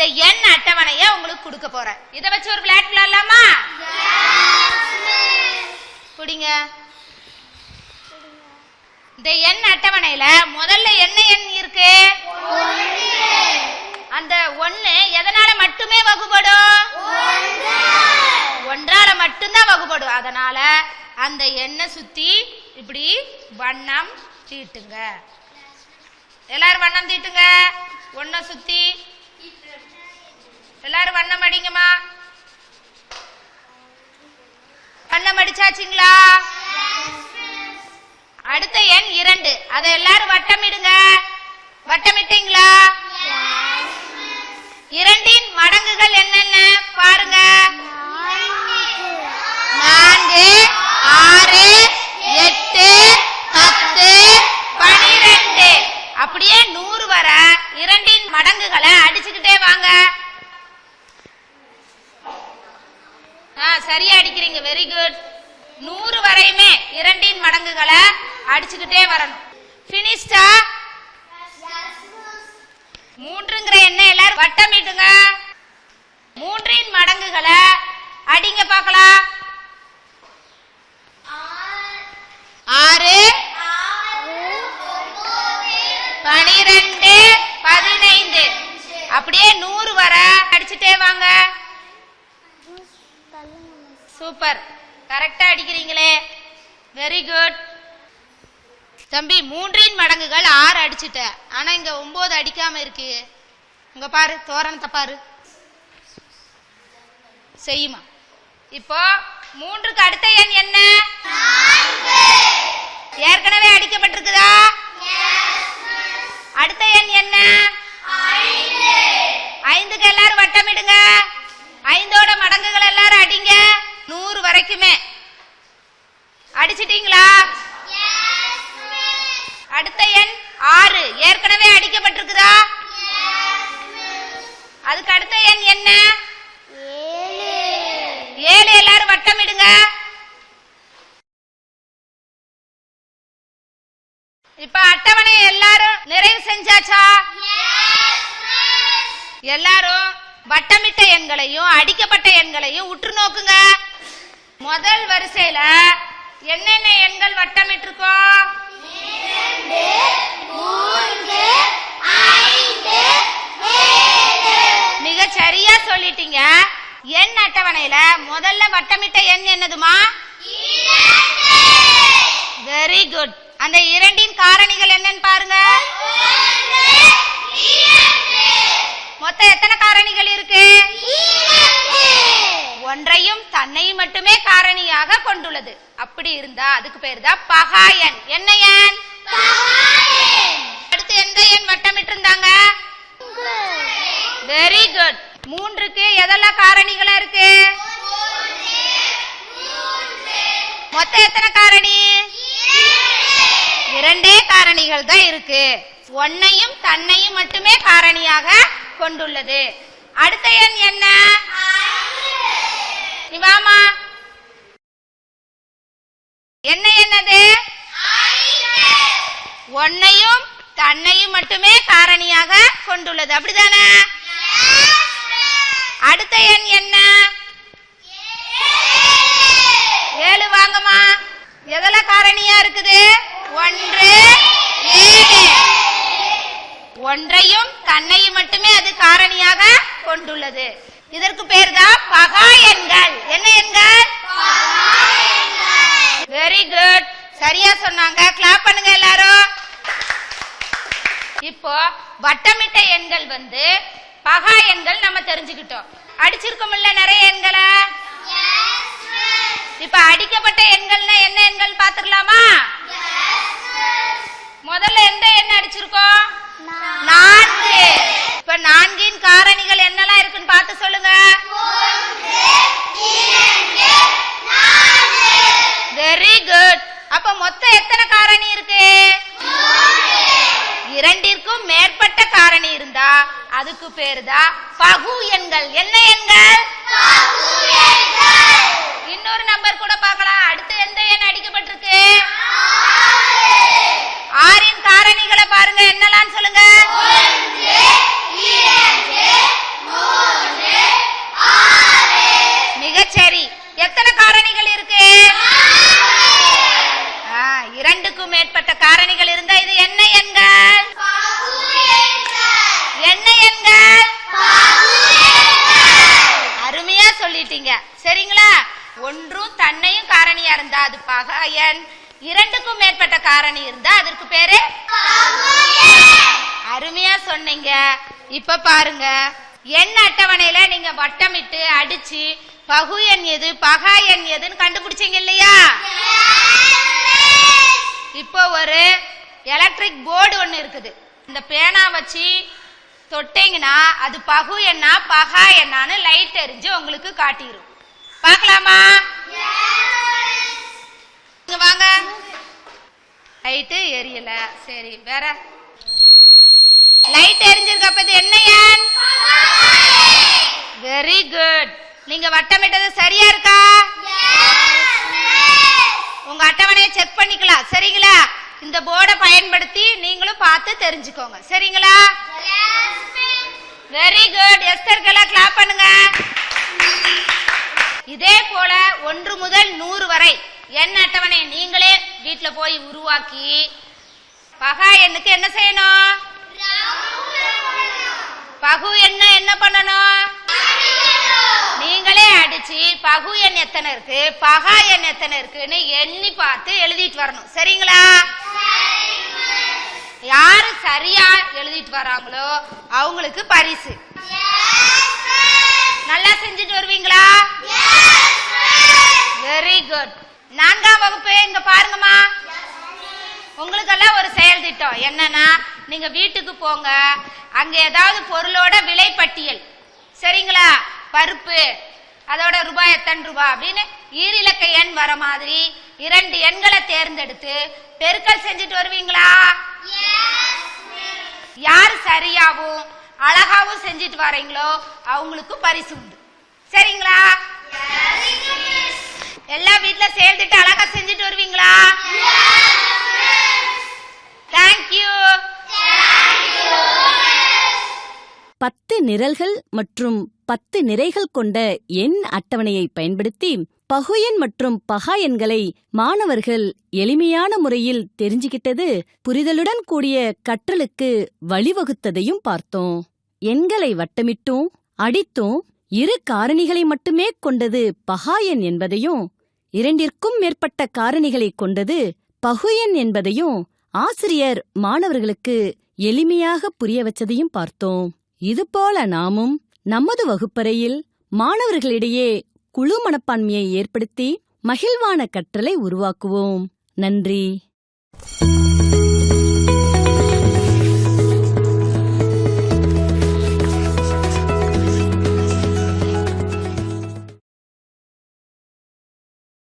இந்த எண் அட்டவணைய உங்களுக்கு கொடுக்க போறேன். இத வச்சு ஒரு விளையாட்டு விளையாடலாமா? குடிங்க இந்த எண் அட்டவணையில முதல்ல என்ன எண் இருக்கு? அந்த ஒண்ணு எதனால மட்டுமே வகுபடும்? ஒன்றால மட்டும்தான் வகுபடும். அதனால அந்த எண்ணை சுத்தி இப்படி வண்ணம் தீட்டுங்க. எல்லாரும் வண்ணம் தீட்டுங்க. ஒன்ன சுத்தி எல்லாரும் வண்ணம் அடிங்கம்மா. வண்ணம் அடிச்சாச்சுங்களா? அடுத்த எண் இரண்டு. அதை எல்லாரும் வட்டமிடுங்க. வட்டமிட்டீங்களா? இரண்டின் மடங்குகள் என்னென்ன? பாருங்க. நான்கு ஆறு எட்டு பத்து பனிரெண்டு அப்படியே நூறு வர இரண்டின் மடங்குகளை அடிச்சுக்கிட்டே வாங்க ஆ சரியா அடிக்கிறீங்க வெரி குட் நூறு வரையுமே இரண்டின் மடங்குகளை அடிச்சுக்கிட்டே வரணும். பினிஷ்டா மூன்றுங்கிற எண்ணெய் எல்லாரும் வட்டமிட்டுங்க மூன்றின் மடங்குகளை அடிங்க பார்க்கலாம். ஆறு பனிரெண்டு பதினைந்து. அப்படியே நூறு வர அடிச்சுட்டே வாங்க. சூப்பர் கரெக்டா அடிக்கிறீங்களே. வெரி குட் தம்பி மூன்றின் மடங்குகள் ஆறு அடிச்சிட்ட. ஆனா இங்க ஒன்பது அடிக்காம இருக்கு. இங்க பாரு தோரணத்தை பாரு. செய்யுமா? இப்போ மூன்றுக்கு அடுத்த எண் என்ன? ஏற்கனவே அடிக்கப்பட்டிருக்குதா? அடுத்த எண் என்ன? ஐந்துக்கு எல்லாரும் வட்டமிடுங்க வட்டமிடுங்க. இப்ப அட்டவணை எல்லாரும் நிறைவு செஞ்சாச்சா? எல்லாரும் வட்டமிட்ட எண்களையும் அடிக்கப்பட்ட எண்களையும் உற்று நோக்குங்க. முதல் வரிசையில என்னென்ன எண்கள் வட்டமிட்டிருக்கோம்? மிக சரியா சொல்லிட்டீங்க. எண் அட்டவணையில முதல்ல வட்டமிட்ட எண் என்னதுமா? வெரி குட் அந்த இரண்டின் காரணிகள் என்னன்னு பாருங்க. மொத்தம் எத்தனை காரணிகள் இருக்கு? ஒன்றையும் தன்னையும் மட்டுமே காரணியாக கொண்டுள்ளது. அப்படி இருந்தா அதுக்கு பேர் தான் பகாயன் எண். என்ன எண் அடுத்து எந்த எண் வட்டமிட்டு இருந்தாங்க வெரி குட் மூன்றுக்கு எதெல்லாம் காரணிகளா இருக்கு மொத்தம் எத்தனை காரணி இரண்டே காரணிகள் தான் இருக்கு. ஒன்னையும் தன்னையும் மட்டுமே காரணியாக கொண்டுள்ளது. அடுத்த எண் என்ன? நீ வாமா என்ன என்னது? ஒன்னையும் தன்னையும் மட்டுமே காரணியாக கொண்டுள்ளது. அப்படிதானே அடுத்த எண் என்ன ஏழு வாங்கம்மா எதுல காரணியா இருக்குது ஒன்று ஏழு ஒன்றையும் தன்னையும் மட்டுமே அது காரணியாக கொண்டுள்ளது. இதற்கு பேர் தான் பகா எண்கள் என்ன எண்கள் வெரி குட் சரியா சொன்னாங்க. கிளாப் பண்ணுங்க எல்லாரும். இப்போ வட்டமிட்ட எண்கள் வந்து பகா எண்கள் நம்ம தெரிஞ்சுக்கிட்டோம். அடிச்சிருக்கோம்ல நிறைய எண்களை? இப்ப அடிக்கப்பட்ட எண்கள்னா என்ன எண்கள் பாத்துக்கலாமா முதல்ல எந்த எண் அடிச்சிருக்கோம்? நான்கு. இப்ப நான்கின் காரணிகள் என்னெல்லாம் இருக்குன்னு பார்த்து சொல்லுங்க. வெரி குட் அப்ப மொத்தம் எத்தனை காரணி இருக்கு? இரண்டிற்கும் மேற்பட்ட காரணி இருந்தா அதுக்கு பேரு தான் பகு எண்கள். என்ன எண்கள்? இன்னொரு நம்பர் கூட பார்க்கலாம். அடுத்து எந்த எண் அடிக்கப்பட்டிருக்கு? ஆறின் காரணிகளை பாருங்க. என்னலாம் சொல்லுங்க மிகச்சரி எத்தனை காரணிகள் இருக்கு ஆ, இரண்டுக்கும் மேற்பட்ட காரணிகள் இருந்தா இது என்ன எண்கள் என்ன எண்கள் அருமையா சொல்லிட்டீங்க சரிங்களா ஒன்றும் தன்னையும் காரணியா இருந்தா அது பக எண் இரண்டுக்கும் மேற்பட்ட காரணி இருந்தா அதற்கு பேரு? அருமையா சொன்னீங்க. இப்ப பாருங்க. எண் அட்டவணையில நீங்க வட்டமிட்டு அடிச்சு பகு எண் எது பகா எண் எதுன்னு கண்டுபிடிச்சீங்க இல்லையா? இப்போ ஒரு எலக்ட்ரிக் போர்டு ஒன்று இருக்குது. இந்த பேனா வச்சு தொட்டீங்கன்னா அது பகு எண்ணா பகா எண்ணான்னு லைட் எரிஞ்சு உங்களுக்கு காட்டிடும் பார்க்கலாமா? வாங்க. லைட்டு எரியல. சரி வேற. லைட் எரிஞ்சிருக்கப்பது இது என்ன எண் வெரி குட் நீங்க வட்டமிட்டது சரியா இருக்கா? உங்க அட்டவணையை செக் பண்ணிக்கலாம். சரிங்களா? இந்த போர்டை பயன்படுத்தி நீங்களும் பார்த்து தெரிஞ்சுக்கோங்க. சரிங்களா? வெரி குட் எஸ்தர்களா கிளாப் பண்ணுங்க. இதே போல ஒன்று முதல் எண் அட்டவணை? நீங்களே வீட்ல போய் உருவாக்கி பகா எண்ணுக்கு என்ன செய்யணும்? பகு என்ன என்ன பண்ணணும்? நீங்களே அடிச்சு பகு எண் எத்தனை இருக்கு? பகா எண் எத்தனை இருக்குன்னு எண்ணி பார்த்து எழுதிட்டு வரணும். சரிங்களா? யாரு சரியா எழுதிட்டு வராங்களோ அவங்களுக்கு பரிசு. நல்லா செஞ்சுட்டு வருவீங்களா? வெரி குட் நான்காம் வகுப்பு இங்க பாருங்கம்மா. உங்களுக்கெல்லாம் ஒரு செயல் திட்டம். என்னன்னா நீங்க வீட்டுக்கு போங்க. அங்க ஏதாவது பொருளோட விலை பட்டியல். சரிங்களா? பருப்பு அதோட ரூபாய் எத்தனை ரூபாய் அப்படின்னு ஈரிலக்க எண் வர மாதிரி இரண்டு எண்களை தேர்ந்தெடுத்து பெருக்கல் செஞ்சுட்டு வருவீங்களா? யார் சரியாவும் அழகாவும் செஞ்சுட்டு வரீங்களோ அவங்களுக்கு பரிசு உண்டு. சரிங்களா? எல்லா வீட்ல சேர்ந்துட்டு அழகா செஞ்சுட்டு வருவீங்களா? தேங்க்யூ பத்து நிரல்கள் மற்றும் பத்து நிறைகள் கொண்ட எண் அட்டவணையை பயன்படுத்தி பகுயன் மற்றும் பகா எண்களை மாணவர்கள் எளிமையான முறையில் தெரிஞ்சுகிட்டது புரிதலுடன் கூடிய கற்றலுக்கு வழிவகுத்ததையும் பார்த்தோம். எண்களை வட்டமிட்டும் அடித்தும் இரு காரணிகளை மட்டுமே கொண்டது பகா எண் என்பதையும் இரண்டிற்கும் மேற்பட்ட காரணிகளைக் கொண்டது பகுயன் என்பதையும் ஆசிரியர் மாணவர்களுக்கு எளிமையாக புரிய வச்சதையும் பார்த்தோம். இதுபோல நாமும் நமது வகுப்பறையில் மாணவர்களிடையே குழு மனப்பான்மையை ஏற்படுத்தி மகிழ்வான கற்றலை உருவாக்குவோம். நன்றி.